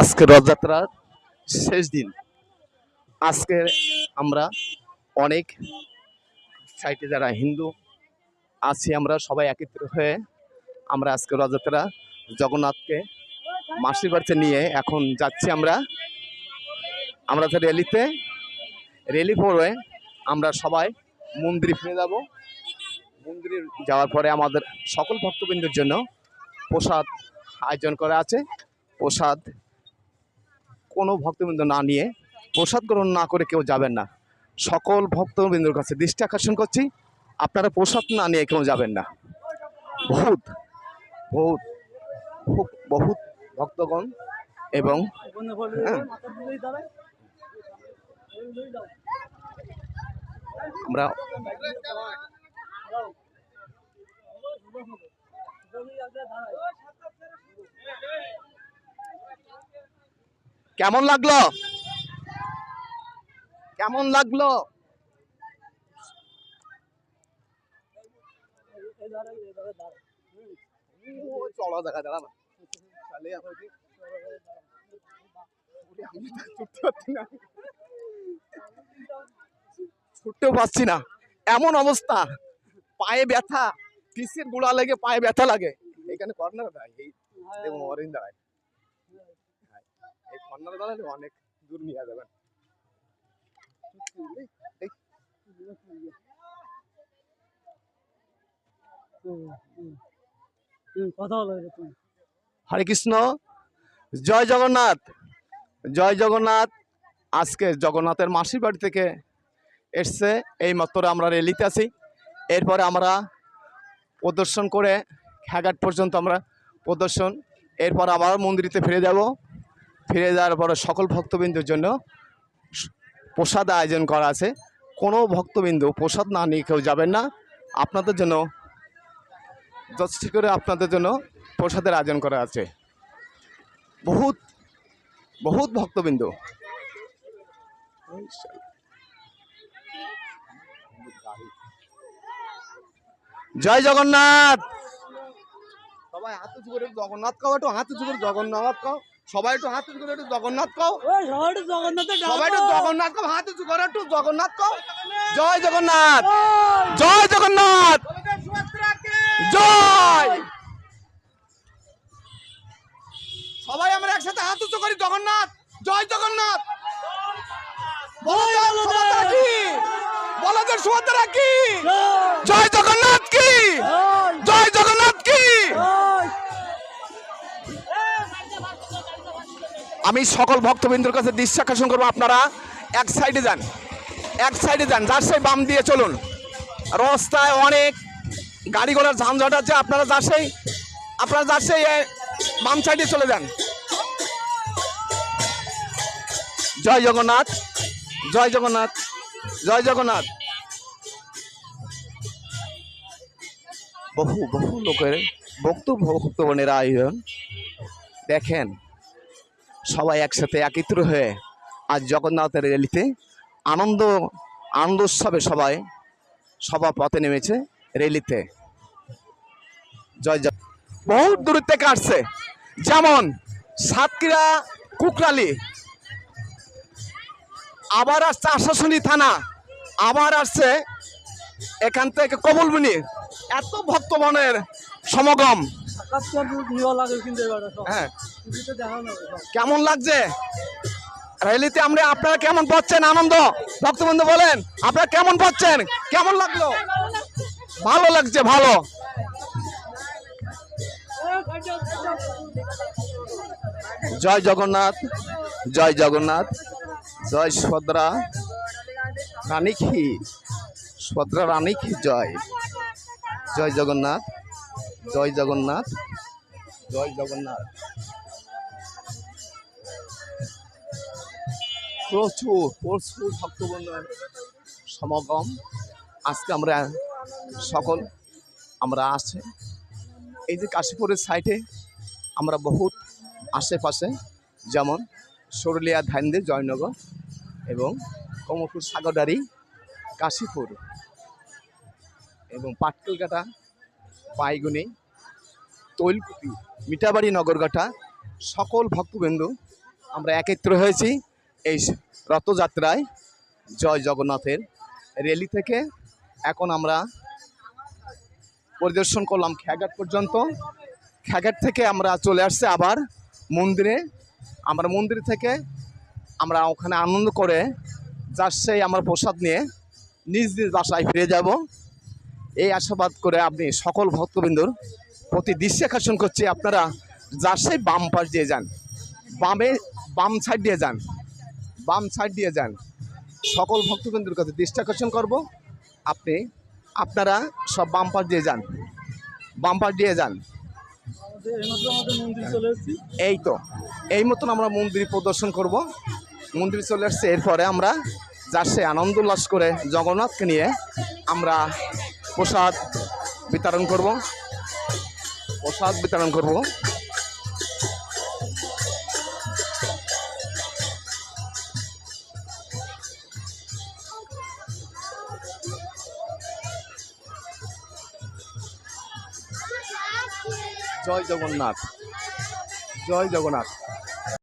আজকে রথযাত্রার শেষ দিন। আজকে আমরা অনেক সাইটে যারা হিন্দু আছি, আমরা সবাই একত্র হয়ে আমরা আজকে রথযাত্রা জগন্নাথকে মাসির বাড়িতে নিয়ে এখন যাচ্ছি আমরা। আমরা তো র্যালিতে, র্যালি পরে আমরা সবাই মন্দিরে ফিরে যাব। মন্দিরে যাওয়ার পরে আমাদের সকল ভক্তবৃন্দের জন্য প্রসাদ আয়োজন করা আছে। প্রসাদ কোনো ভক্তবৃন্দ না নিয়ে প্রসাদ গ্রহণ না করে কেউ যাবেন না। সকল ভক্তবৃন্দর কাছে দৃষ্টি আকর্ষণ করছি। আপনারা প্রসাদ না নিয়ে কেউ যাবেন না। বহুত বহুত বহুত ভক্তগণ এবং হ্যাঁ, আমরা কেমন লাগল? কেমন লাগল? চলো দেখা না। ছুটতেও পারছি না। এমন অবস্থা। পায়ে ব্যথা। পিসের গুড়া লেগে পায়ে ব্যথা লাগে। এখানে কর্নার দাঁড়ায় এই দেখুন অরেঞ্জ দাঁড়ায় কর্নার দাঁড়ালে অনেক দূর নিয়ে যাবেন। হরে কৃষ্ণ, জয় জগন্নাথ জয় জগন্নাথ। আজকে জগন্নাথের মাসির বাড়ি থেকে এসছে, এই মাত্র আমরা রেলিতে আছি। এরপরে আমরা প্রদর্শন করে ঘাট পর্যন্ত আমরা প্রদর্শন। এরপর আবার মন্দিরেতে ফিরে যাব। ফিরে যাওয়ার পরে সকল ভক্তবিন্দুর জন্য প্রসাদ আয়োজন করা আছে। কোনো ভক্তবিন্দু প্রসাদ না নিয়ে কেউ যাবেন না। আপনাদের জন্য যথেষ্ট করে আপনাদের জন্য প্রসাদের আয়োজন করা আছে। বহুত বহুত ভক্তবিন্দু। জয় জগন্নাথ! সবাই হাত জগন্নাথ কাও, একটু হাত জগন্নাথ কাও। সবাই একটু হাত করে একটু জগন্নাথ কাও। সবাই একটু জগন্নাথের সবাই একটু জগন্নাথ কাও হাত উঁচু করে একটু জগন্নাথ কাও। জয় জগন্নাথ। জয়। জগন্নাথ। জয়। সবাই আমরা একসাথে হাত উঁচু করি জগন্নাথ। জয় জগন্নাথ। বলদের সুভদ্রা কি? জয় জগন্নাথ কি? আমি সকল ভক্তবৃন্দর কাছে দৃষ্টি আকর্ষণ করব। আপনারা এক সাইডে যান, এক সাইডে যান, যার সেই বাম দিয়ে চলুন। রাস্তায় অনেক গাড়ি ঘোড়ার ঝামঝাট আছে, আপনারা যার সেই, আপনারা যার সেই বাম সাইডে চলে যান। জয় জগন্নাথ জয় জগন্নাথ জয় জগন্নাথ। বহু বহু লোকের ভক্ত ভক্তগণের আয়োজন। দেখেন সবাই একসাথে একত্র হয়ে আজ জগন্নাথের র্যালিতে আনন্দ আনন্দ উৎসবে সবাই সভা পথে নেমেছে র্যালিতে। জয় জয় বহু দূর থেকে আসছে। যেমন সাতক্ষীরা, কুকরালি, আবার আসছে আশাশুনি থানা, আবার আসছে এখান থেকে কমলমণি এত ভক্তগণের সমাগম। হ্যাঁ। কেমন লাগছে? র্যালিতে আমরা আপনারা কেমন পাচ্ছেন? আনন্দ? ভক্তবন্ধু বলেন, আপনারা কেমন পাচ্ছেন? কেমন লাগল? ভালো লাগছে, ভালো। জয় জগন্নাথ জয় জগন্নাথ, জয় সুভদ্রা রানী কি সুভদ্রা রানী কি জয়। জয় জগন্নাথ। জয় জগন্নাথ। জয় জগন্নাথ। প্রচুর প্রচুর ভক্তবন্ধুর সমাগম। আজকে আমরা সকল, আমরা আসে এই যে কাশীপুরের সাইডে আমরা বহুত আশেপাশে, যেমন সরুলিয়া ধানদে জয়নগর এবং কমলপুর সাগরদারি কাশীপুর এবং পাটকেলকাটা, পাইগুনি তৈলকুপি মিঠাবাড়ি নগরঘাটা, সকল ভক্তবিন্দু আমরা একত্র হয়েছি এই রথযাত্রায়। জয় জগন্নাথের রেলি থেকে এখন আমরা পরিদর্শন করলাম খেয়াঘাট পর্যন্ত। খেয়াঘাট থেকে আমরা চলে আসছে আবার মন্দিরে। আমরা মন্দির থেকে আমরা ওখানে আনন্দ করে সেই আমরা প্রসাদ নিয়ে নিজ নিজ বাসায় ফিরে যাব। এই আশাবাদ করে আপনি সকল ভক্তবিন্দুর প্রতি দৃশ্যে আকর্ষণ করছি আপনারা যার সেই বাম পাশ দিয়ে যান। বামে, বাম সাইড দিয়ে যান। বাম সাইড দিয়ে যান। সকল ভক্তবিন্দুর কাছে দৃষ্টি আকর্ষণ করব। আপনি, আপনারা সব বাম পাশ দিয়ে যান। বাম পাশ দিয়ে যান। এই তো। এই মতন আমরা মন্দির প্রদর্শন করব। মন্দির চলে আসছে। এরপরে আমরা যার সে আনন্দ উল্লাস করে জগন্নাথকে নিয়ে আমরা প্রসাদ বিতরণ করব। প্রসাদ বিতরণ করব। জয় জগন্নাথ জয় জগন্নাথ।